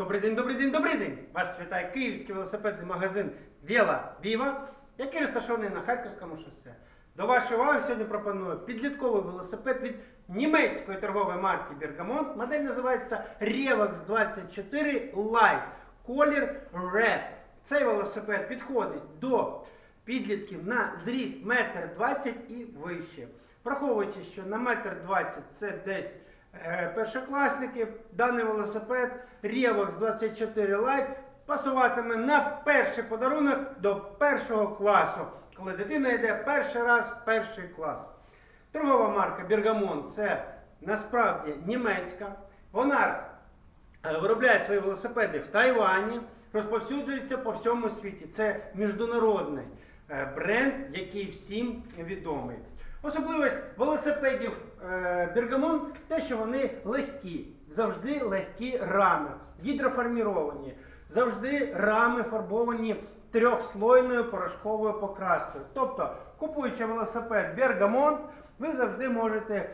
Добрий день, добрий день, добрий день! Вас вітає київський велосипедний магазин Віла Віва, який розташований на Харківському шосе. До вашої уваги сьогодні пропоную підлітковий велосипед від німецької торгової марки Bergamont. Модель називається Revox 24 Light Color Red. Цей велосипед підходить до підлітків на зріст 1,20 м і вище. Враховуючи, що на 1,20 м це десь першокласники, даний велосипед Revox 24 Lite пасуватиме на перший подарунок до першого класу, коли дитина йде перший раз в перший клас. Торгова марка Bergamont це насправді німецька. Вона е, виробляє свої велосипеди в Тайвані, розповсюджується по всьому світі. Це міжнародний е, бренд, який всім відомий. Особливість велосипедів е, Bergamont те, що вони легкі, завжди легкі рами, гідроформіровані, завжди рами фарбовані трьохслойною порошковою покраскою. Тобто, купуючи велосипед Bergamont, ви завжди можете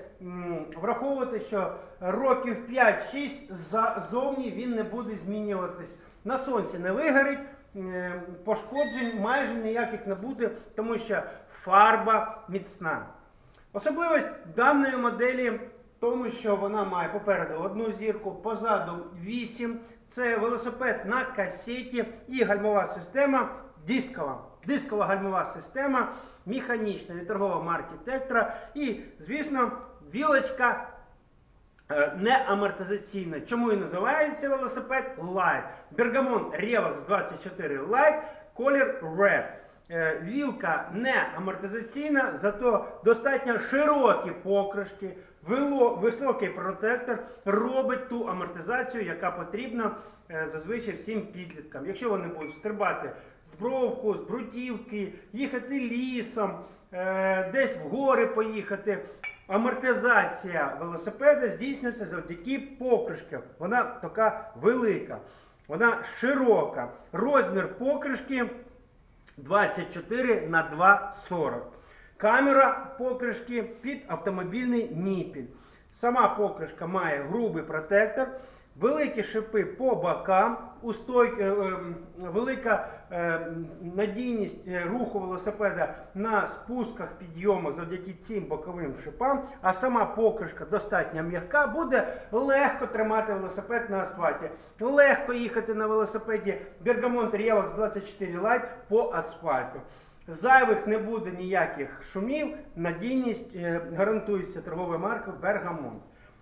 враховувати, що років 5-6 ззовні він не буде змінюватись. На сонці не вигорить, пошкоджень майже ніяких не буде, тому що фарба міцна. Особливість даної моделі в тому, що вона має попереду одну зірку, позаду 8. Це велосипед на касеті і гальмова система дискова. Дискова гальмова система механічна від торгової марки Tetra. І, звісно, вілочка е, не амортизаційна. Чому і називається велосипед Light? Bergamont Revox 24 Light колір Red. Е, Вілка не амортизаційна, зато достатньо широкі покришки, високий протектор робить ту амортизацію, яка потрібна е, зазвичай всім підліткам. Якщо вони будуть стрибати з бровку, з брутівки, їхати лісом, е, десь в гори поїхати. Амортизація велосипеда здійснюється завдяки покришкам. Вона така велика, вона широка. Розмір покришки 24 на 2,40. Камера покришки під автомобільний ніпіль. Сама покришка має грубий протектор, великі шипи по бокам, устойк, е, е, велика е, надійність руху велосипеда на спусках, підйомах завдяки цим боковим шипам, а сама покришка достатньо м'яка, буде легко тримати велосипед на асфальті. Легко їхати на велосипеді Bergamont Revox 24 Lite по асфальту. Зайвих не буде ніяких шумів, надійність гарантується торговою маркою Bergamont.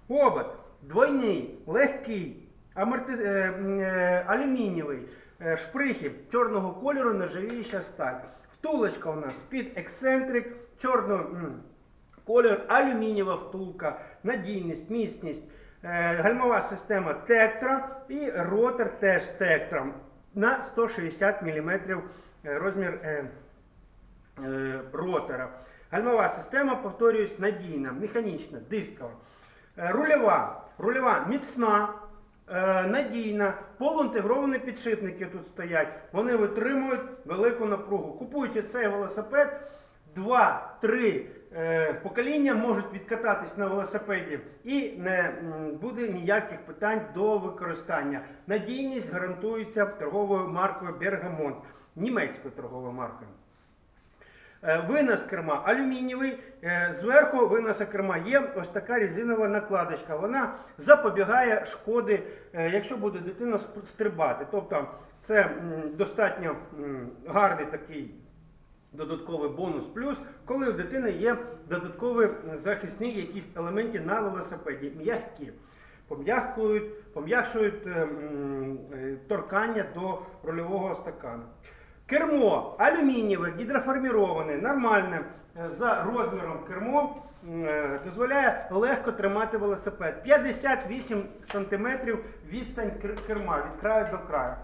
Обод двойний, легкий, амортиз... е, е, алюмінієвий, е, шприхи чорного кольору, нержавіюча сталь. Втулочка у нас під ексцентрик, чорного кольор, алюмінієва втулка, надійність, міцність, е, гальмова система Тектра і ротор теж Тектра на 160 мм розмір е, е, ротора. Гальмова система, повторююсь, надійна, механічна, дискова. Е, Рульова. Рульова міцна, е, надійна, полуінтегровані підшипники тут стоять. Вони витримують велику напругу. Купуючи цей велосипед, 2-3 е, покоління можуть відкататись на велосипеді і не буде ніяких питань до використання. Надійність гарантується торговою маркою Bergamont, німецькою торговою маркою. Е, Винос керма алюмінієвий, е, зверху виноса керма є ось така резинова накладочка. Вона запобігає шкоди, е, якщо буде дитина стрибати. Тобто це достатньо гарний такий додатковий бонус плюс, коли у дитини є додаткові захисні якісь елементи на велосипеді, м'які. Пом'якшують е, м, е, торкання до рульового стакану. Кермо алюмінієве, гідроформіроване, нормальне е, за розміром кермо е, дозволяє легко тримати велосипед. 58 см відстань керма від краю до краю.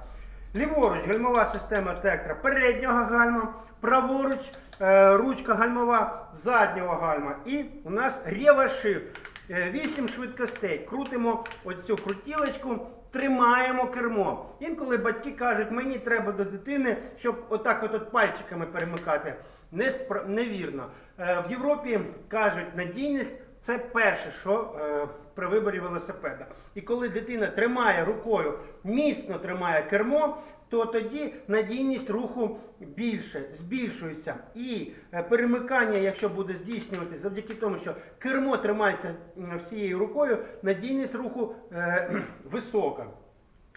Ліворуч гальмова система тектра переднього гальма, праворуч е, ручка гальмова заднього гальма. І у нас рєва-шифт. 8 швидкостей. Крутимо оцю крутілочку, тримаємо кермо. Інколи батьки кажуть, мені треба до дитини, щоб отак от, пальчиками перемикати. Не Невірно. Е, В Європі кажуть надійність Це перше, що е, при виборі велосипеда. І коли дитина тримає рукою, міцно тримає кермо, то тоді надійність руху більше, збільшується. І е, перемикання, якщо буде здійснювати завдяки тому, що кермо тримається всією рукою, надійність руху е, висока.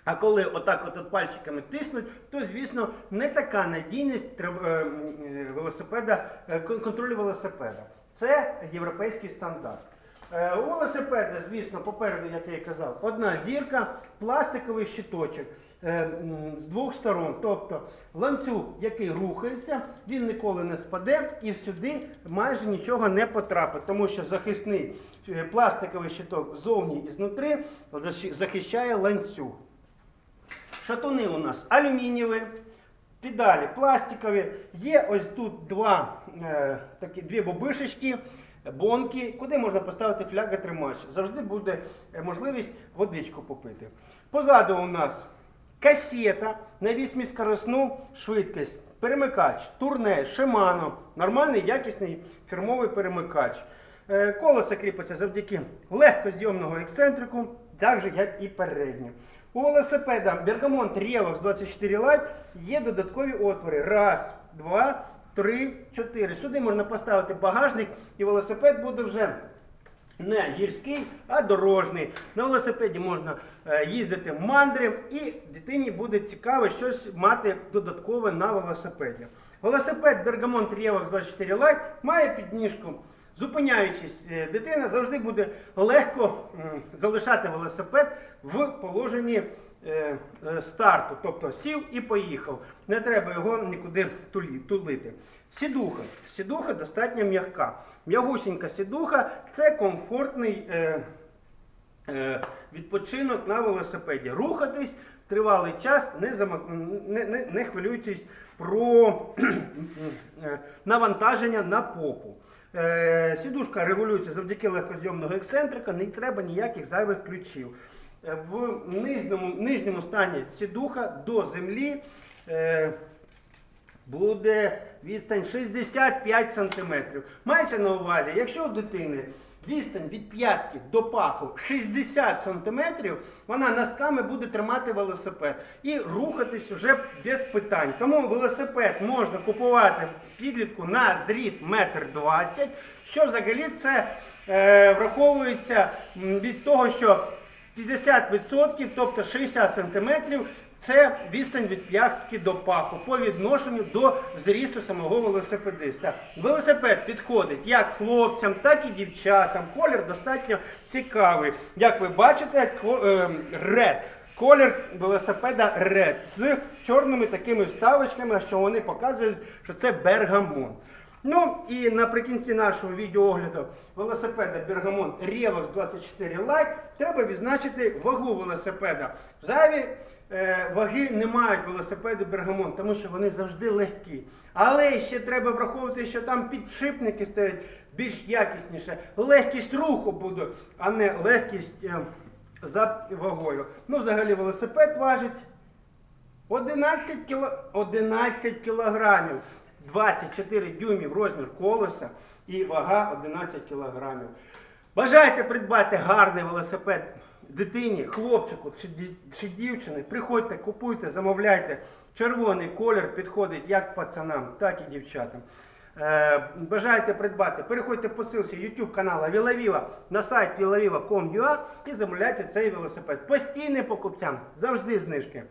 А коли отак от, пальчиками тиснуть, то звісно не така надійність е, е, велосипеда, е, контролю велосипеда. Це європейський стандарт. Е, звісно, попереду, як я і казав, одна зірка, пластиковий щиточок е, з двох сторон. Тобто ланцюг, який рухається, він ніколи не спаде і сюди майже нічого не потрапить, тому що захисний е, пластиковий щиток ззовні і знутри захищає ланцюг. Шатуни у нас алюмінієві, педалі пластикові. Є ось тут два, е, такі, дві бобишечки, бонки, куди можна поставити фляга тримач. Завжди буде е, можливість водичку попити. Позаду у нас касета на вісьміскоросну швидкість. Перемикач, турне, Shimano, нормальний якісний фірмовий перемикач. Е, Колесо кріпиться завдяки легкозйомного ексцентрику, так же як і переднє. У велосипеда Bergamont Revox 24 Lite є додаткові отвори. Раз, два, три, чотири. Сюди можна поставити багажник, і велосипед буде вже не гірський, а дорожній. На велосипеді можна е, їздити в мандри, і дитині буде цікаво щось мати додаткове на велосипеді. Велосипед Bergamont Revox 24 Lite має підніжку. Зупиняючись, е, дитина завжди буде легко залишати велосипед в положенні старту, тобто сів і поїхав. Не треба його нікуди тулити. Сідуха. Сідуха достатньо м'яка. М'ягусінька сідуха це комфортний е, е, відпочинок на велосипеді. Рухатись тривалий час, не, зама- не, не, не хвилюючись про е, навантаження на попу. Е, Сідушка регулюється завдяки легкозйомного ексцентрика, не треба ніяких зайвих ключів. Е, В нижньому, нижньому стані сідуха до землі е, буде відстань 65 см. Мається на увазі, якщо у дитини відстань від п'ятки до паху 60 см, вона носками буде тримати велосипед і рухатись уже без питань. Тому велосипед можна купувати підлітку на зріст 1,20 м, що взагалі це е, враховується від того, що 50%, тобто 60 см, це відстань від п'ятки до паху по відношенню до зрісту самого велосипедиста. Велосипед підходить як хлопцям, так і дівчатам. Колір достатньо цікавий. Як ви бачите, е. Колір велосипеда red з чорними такими вставочками, що вони показують, що це бергамон. Ну і наприкінці нашого відеоогляду велосипеда Bergamont Revox 24 Lite треба відзначити вагу велосипеда. Зайві е, ваги не мають велосипеди Bergamont, тому що вони завжди легкі. Але ще треба враховувати, що там підшипники стоять більш якісніше. Легкість руху буде, а не легкість е, за вагою. Ну, взагалі велосипед важить 11 кіло... 11 кілограмів. 24 дюймів розмір колеса і вага 11 кілограмів. Бажаєте придбати гарний велосипед дитині, хлопчику чи, ді- чи дівчині, приходьте, купуйте, замовляйте. Червоний колір підходить як пацанам, так і дівчатам. Е, бажаєте придбати, переходьте по ссылці YouTube каналу Вілавіва на сайт vilaviva.com.ua і замовляйте цей велосипед. Постійним покупцям завжди знижки.